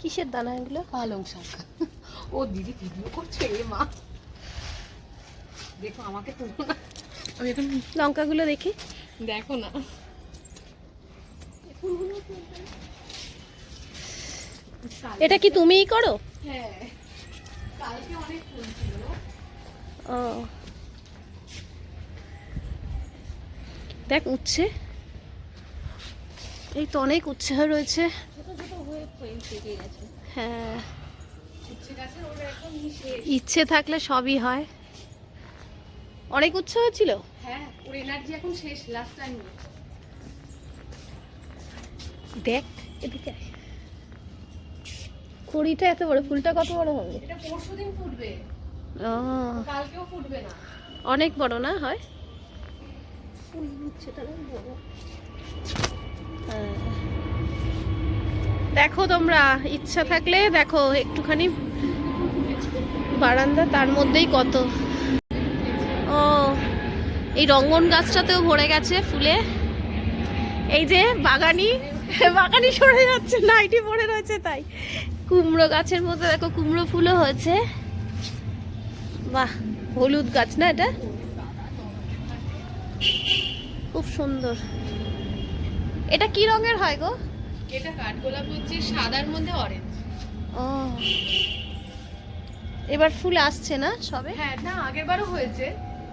কিসের দানা এগুলো? পালং শাক। ও দিদি ভিডিও করছে এ মা। দেখো আমাকে তো আমি এখন লঙ্কাগুলো দেখি। দেখো না। এটা কি তুমিই করো? হ্যাঁ। কালকে অনেক ফুল ছিল। ও। দেখ উচ্ছে। এই তো অনেক উচ্ছে রয়েছে। হয়ে। ইচ্ছে থাকলে সবই হয়। অনেক উচ্ছে হয়েছিল? হ্যাঁ ওর এনার্জি এখন শেষ লাস্ট টাইম দেখ এদিকে কুড়িটা এত বড় ফুলটা কত বড় হবে? এটা ফুটবে। ও। কালকেও ফুটবে না। অনেক বড় না হয়? হ্যাঁ। দেখো তোমরা, ইচ্ছা থাকলে দেখো একটুখানি বারান্দা, তার মধ্যেই কত। ও, এই রঙ্গন গাছটাতেও ভরে গেছে ফুলে। এই যে বাগানি বাগানি সরে যাচ্ছে, নাইটি পড়ে রয়েছে তাই। কুমড়ো গাছের মধ্যে দেখো কুমড়ো ফুলও হয়েছে। বাহ, হলুদ গাছ না এটা? খুব সুন্দর। এটা কি রঙের হয় গো? এটা কাঠগোলাপ হচ্ছে সাদার মধ্যে অরেঞ্জ ও। এবার ফুল আসছে না সবে? হ্যাঁ না আগের বারও হয়েছে।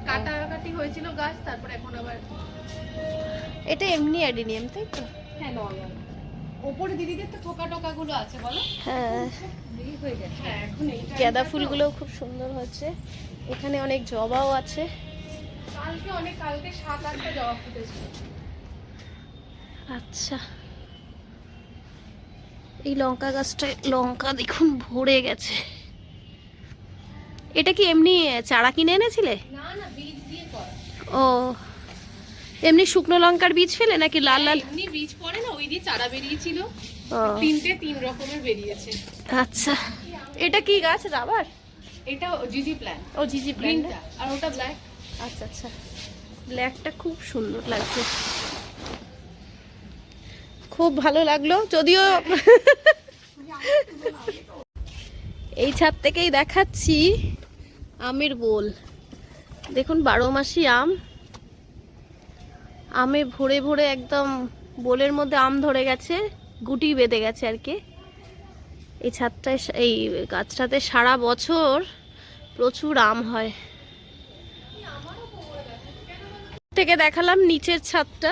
কাটাকাটি হয়েছিল গাছ তারপর এখন আবার এটা এমনি অ্যাডিনিয়াম তাই তো? হ্যাঁ নর্মাল ওপরে দিদিদের তো টোকা টোকা গুলো আছে বলো? হ্যাঁ। হয়ে গেছে। হ্যাঁ এখন এইটা গাঁদা ফুলগুলো খুব সুন্দর হচ্ছে। এখানে অনেক জবাও আছে। কালকে অনেক কালকে সাত আটটা জবা ফুটেছে আচ্ছা। এই লঙ্কা গাছটায় লঙ্কা দেখুন ভরে গেছে। এটা কি এমনি চারা কিনে এনেছিলে? ও এমনি শুকনো লঙ্কার বীজ ফেলে নাকি লাল লাল? এমনি বীজ পড়ে না ওই দিয়ে চারা বেরিয়েছিল। তিনটে তিন রকমের বেরিয়েছে। আচ্ছা এটা কি গাছ রাবার? এটা জিজি প্ল্যান ও জিজি প্ল্যান্ট। আর ওটা ব্ল্যাক আচ্ছা আচ্ছা। ব্ল্যাকটা খুব সুন্দর লাগছে। খুব ভালো লাগল, যদিও এই ছাদ থেকেই দেখাচ্ছি আমের বোল। দেখুন, বারো মাসি আম। আমে ভরে ভরে একদম বোলের মধ্যে আম ধরে গেছে, গুটি বেঁধে গেছে আর কি। এই ছাদটায় এই গাছটাতে সারা বছর প্রচুর আম হয়। থেকে দেখালাম নিচের ছাদটা।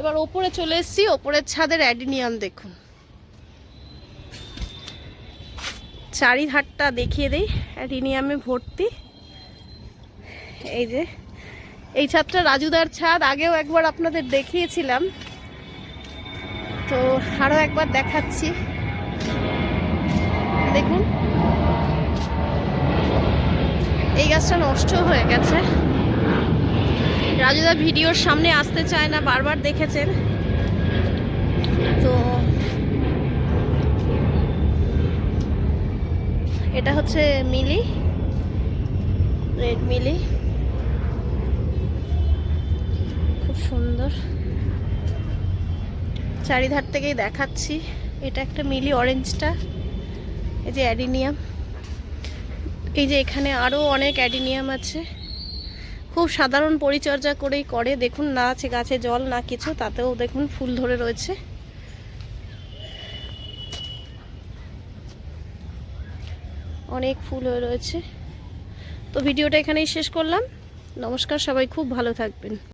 এবার ওপরে চলে এসেছি, ওপরের ছাদের অ্যাডিনিয়াম দেখুন। চারিধারটা দেখিয়ে দিই, অ্যাডিনিয়ামে ভর্তি। এই যে, এই ছাদটা রাজুদার ছাদ, আগেও একবার আপনাদের দেখিয়েছিলাম। তো আরও একবার দেখাচ্ছি। দেখুন, এই গাছটা নষ্ট হয়ে গেছে। রাজুদা ভিডিওর সামনে আসতে চায় না, বারবার দেখেছেন। তো এটা হচ্ছে মিলি, রেড মিলি। খুব সুন্দর। চারিধার থেকেই দেখাচ্ছি। এটা একটা মিলি অরেঞ্জটা, এই যে অ্যাডিনিয়াম। এই যে এখানে আরও অনেক অ্যাডিনিয়াম আছে। খুব সাধারণ পরিচর্যা করেই করে। দেখুন না আছে গাছে জল, না কিছু, তাতেও দেখুন ফুল ধরে রয়েছে। অনেক ফুল হয়ে রয়েছে। তো ভিডিওটা এখানেই শেষ করলাম। নমস্কার, সবাই খুব ভালো থাকবেন।